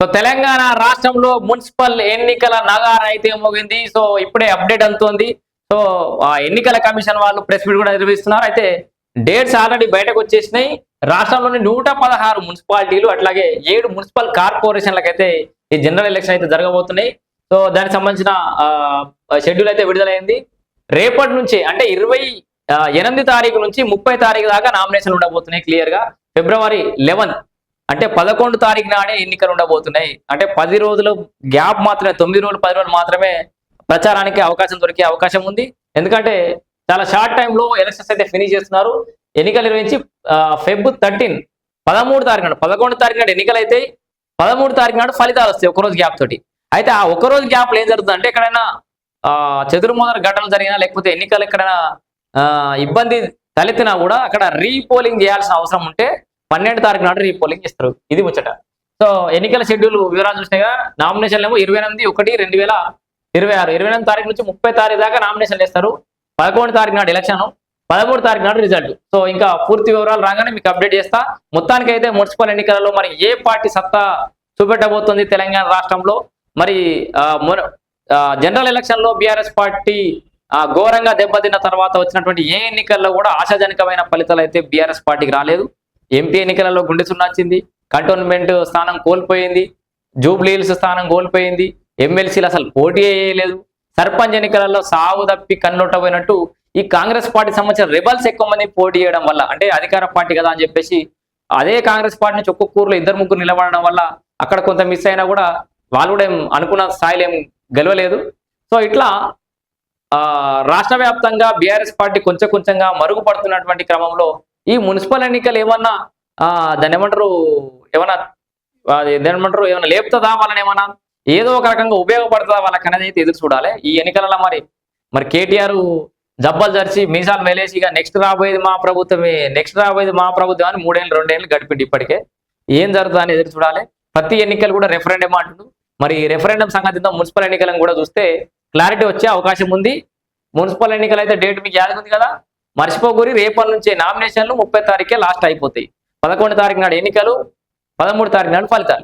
So Telangana రాష్ట్రంలో municipal ఎన్నికల నగార అయితే మోగింది. సో ఇప్పుడే అప్డేట్ అందుతోంది. సో ఆ ఎన్నికల కమిషన్ వాళ్ళు ప్రెస్ మీట్ కూడా నిర్వహిస్తున్నారు. అయితే డేట్స్ ఆల్రెడీ బయటకు వచ్చేసినాయి. రాష్ట్రంలోని నూట పదహారు మున్సిపాలిటీలు అట్లాగే ఏడు మున్సిపల్ కార్పొరేషన్లకు అయితే ఈ జనరల్ ఎలక్షన్ అయితే జరగబోతున్నాయి. సో దానికి సంబంధించిన షెడ్యూల్ అయితే విడుదలైంది. రేపటి నుంచి అంటే ఇరవై ఎనిమిది తారీఖు నుంచి ముప్పై తారీఖు దాకా నామినేషన్ ఉండబోతున్నాయి క్లియర్గా ఫిబ్రవరి లెవెన్ అంటే పదకొండు తారీఖు నాడే ఎన్నికలు ఉండబోతున్నాయి. అంటే పది రోజులు గ్యాప్ మాత్రమే తొమ్మిది రోజులు పది రోజులు మాత్రమే ప్రచారానికి అవకాశం దొరికే అవకాశం ఉంది. ఎందుకంటే చాలా షార్ట్ టైంలో ఎలక్షన్స్ అయితే ఫినిష్ చేస్తున్నారు. ఎన్నికలు నిర్వహించి ఫెబ్ థర్టీన్ పదమూడు తారీఖు నాడు పదకొండు తారీఖు నాడు ఎన్నికలు అయితే పదమూడు తారీఖు నాడు ఫలితాలు వస్తాయి ఒకరోజు గ్యాప్ తోటి. అయితే ఆ ఒకరోజు రోజు ఏం జరుగుతుంది అంటే ఎక్కడైనా ఆ, చెదురుమోదర ఘటనలు జరిగినా లేకపోతే ఎన్నికలు ఎక్కడైనా ఇబ్బంది తలెత్తినా కూడా అక్కడ రీపోలింగ్ చేయాల్సిన అవసరం ఉంటే పన్నెండు తారీఖు నాడు రీపోలింగ్ చేస్తారు. ఇది ముచ్చట. సో ఎన్నికల షెడ్యూల్ వివరాలు చూసినాగా నామినేషన్లు ఏమో ఇరవై ఎనిమిది ఒకటి రెండు వేల ఇరవై ఆరు. ఇరవై ఎనిమిది తారీఖు నుంచి ముప్పై తారీఖు దాకా నామినేషన్లు వేస్తారు పదకొండు తారీఖు నాడు ఎలక్షన్ పదమూడు తారీఖు నాడు రిజల్ట్ సో ఇంకా పూర్తి వివరాలు రాగానే మీకు అప్డేట్ చేస్తా. మొత్తానికి అయితే మున్సిపల్ ఎన్నికలలో మరి ఏ పార్టీ సత్తా చూపెట్టబోతుంది తెలంగాణ రాష్ట్రంలో? మరి జనరల్ ఎలక్షన్లో బీఆర్ఎస్ పార్టీ ఘోరంగా దెబ్బతిన్న తర్వాత వచ్చినటువంటి ఏ ఎన్నికల్లో కూడా ఆశాజనకమైన ఫలితాలు అయితే బీఆర్ఎస్ పార్టీకి రాలేదు. ఎంపీ ఎన్నికలలో గుండె సున్నా వచ్చింది. కంటోన్మెంట్ స్థానం కోల్పోయింది. జూబ్లీహిల్స్ స్థానం కోల్పోయింది. ఎమ్మెల్సీలు అసలు పోటీ వేయలేదు సర్పంచ్ ఎన్నికలలో సావు తప్పి కన్నుట్టబోయినట్టు ఈ కాంగ్రెస్ పార్టీ సంబంధించిన రిబల్స్ ఎక్కువ మంది పోటీ చేయడం వల్ల అంటే అధికార పార్టీ కదా అని చెప్పేసి అదే కాంగ్రెస్ పార్టీ నుంచి ఒక్కొక్క ఊర్లో ఇద్దరు ముగ్గురు నిలబడడం వల్ల అక్కడ కొంత మిస్ అయినా కూడా వాళ్ళు కూడా ఏం అనుకున్న స్థాయిలో ఏం గెలవలేదు. సో ఇట్లా ఆ, రాష్ట్ర వ్యాప్తంగా బీఆర్ఎస్ పార్టీ కొంచెం కొంచెంగా మరుగుపడుతున్నటువంటి క్రమంలో ఈ మున్సిపల్ ఎన్నికలు ఏమన్నా దాన్ని ఏమంటారు ఏమన్నా అది ఏమంటారు ఏమన్నా లేపుతుందా వాళ్ళని ఏమన్నా? ఏదో ఒక రకంగా ఉపయోగపడుతుందా వాళ్ళకి అనేది అయితే ఎదురు చూడాలి. ఈ ఎన్నికలలో మరి మరి కేటీఆర్ జబ్బలు జరిచి మీసాలు మెలేసి ఇక నెక్స్ట్ రాబోయేది మా ప్రభుత్వమే నెక్స్ట్ రాబోయేది మా ప్రభుత్వం అని మూడేళ్ళు రెండేళ్ళు గడిపిండి ఇప్పటికే. ఏం జరుగుతుందని ఎదురు చూడాలి. ప్రతి ఎన్నికలు కూడా రెఫరెండం అంటుండు మరి రెఫరెండం సంగతితో మున్సిపల్ ఎన్నికలను కూడా చూస్తే క్లారిటీ వచ్చే అవకాశం ఉంది. మున్సిపల్ ఎన్నికలు అయితే డేట్ మీకు యాదగా ఉంది కదా. మర్చిపోకూరి రేపటి నుంచే నామినేషన్లు ముప్పై తారీఖే లాస్ట్ అయిపోతాయి. పదకొండు తారీఖు నాడు ఎన్నికలు పదమూడు తారీఖు నాడు ఫలితాలు.